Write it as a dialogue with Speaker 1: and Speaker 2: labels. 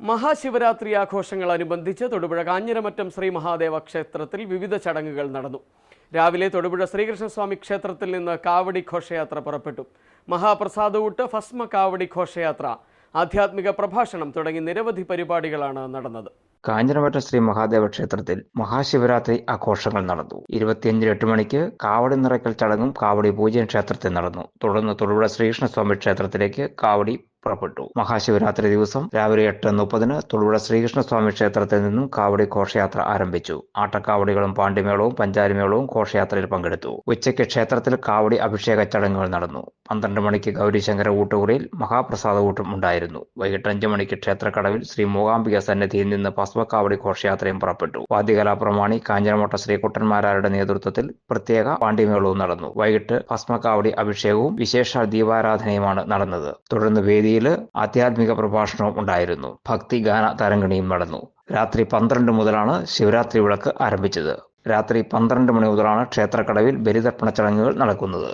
Speaker 1: മഹാശിവരാത്രി ആഘോഷങ്ങളനുബന്ധിച്ച് തൊടുപുഴ കാഞ്ഞിരമറ്റം ശ്രീ മഹാദേവ ക്ഷേത്രത്തിൽ വിവിധ ചടങ്ങുകൾ നടന്നു. രാവിലെ തൊടുപുഴ ശ്രീകൃഷ്ണസ്വാമി ക്ഷേത്രത്തിൽ നിന്ന് കാവടി ഘോഷയാത്ര പുറപ്പെട്ടു. മഹാപ്രസാദൂട്ട് ഭസ്മ കാവടി ഘോഷയാത്ര ആധ്യാത്മിക പ്രഭാഷണം തുടങ്ങി നിരവധി പരിപാടികളാണ് നടന്നത്.
Speaker 2: കാഞ്ഞിരമറ്റം ശ്രീ മഹാദേവ ക്ഷേത്രത്തിൽ മഹാശിവരാത്രി ആഘോഷങ്ങൾ നടന്നു. ഇരുപത്തിയഞ്ചിന് എട്ട് മണിക്ക് കാവടി നിറയ്ക്കൽ ചടങ്ങും കാവടി പൂജയും ക്ഷേത്രത്തിൽ നടന്നു. തുടർന്ന് തൊടുപുഴ ശ്രീകൃഷ്ണസ്വാമി ക്ഷേത്രത്തിലേക്ക് കാവടി പുറപ്പെട്ടു. മഹാശിവരാത്രി ദിവസം രാവിലെ എട്ട് മുപ്പതിന് തൊടുപുഴ ശ്രീകൃഷ്ണസ്വാമി ക്ഷേത്രത്തിൽ നിന്നും കാവടി ഘോഷയാത്ര ആരംഭിച്ചു. ആട്ടക്കാവടികളും പാണ്ഡിമേളവും പഞ്ചാരിമേളവും ഘോഷയാത്രയിൽ പങ്കെടുത്തു. ഉച്ചയ്ക്ക് ക്ഷേത്രത്തിൽ കാവടി അഭിഷേക ചടങ്ങുകൾ നടന്നു. പന്ത്രണ്ട് മണിക്ക് ഗൗരീശങ്കര ഊട്ടുകുറിയിൽ മഹാപ്രസാദ ഊട്ടും ഉണ്ടായിരുന്നു. വൈകിട്ട് അഞ്ചു മണിക്ക് ക്ഷേത്രക്കടവിൽ ശ്രീ മൂകാംബിക സന്നിധിയിൽ നിന്ന് ഭസ്മക്കാവടി ഘോഷയാത്രയും പുറപ്പെട്ടു. വാദ്യകലാപ്രമാണി കാഞ്ഞിരമോട്ട ശ്രീകുട്ടന്മാരാരുടെ നേതൃത്വത്തിൽ പ്രത്യേക പാണ്ഡിമേളവും നടന്നു. വൈകിട്ട് ഭസ്മക്കാവടി അഭിഷേകവും വിശേഷ ദീപാരാധനയുമാണ് നടന്നത്. തുടർന്ന് വേദിയിൽ ആധ്യാത്മിക പ്രഭാഷണവും ഉണ്ടായിരുന്നു. ഭക്തിഗാന തരംഗിണിയും നടന്നു. രാത്രി പന്ത്രണ്ട് മുതലാണ് ശിവരാത്രി വിളക്ക് ആരംഭിച്ചത്. രാത്രി പന്ത്രണ്ട് മണി മുതലാണ് ക്ഷേത്രക്കടവിൽ ബലിതർപ്പണ ചടങ്ങുകൾ നടക്കുന്നത്.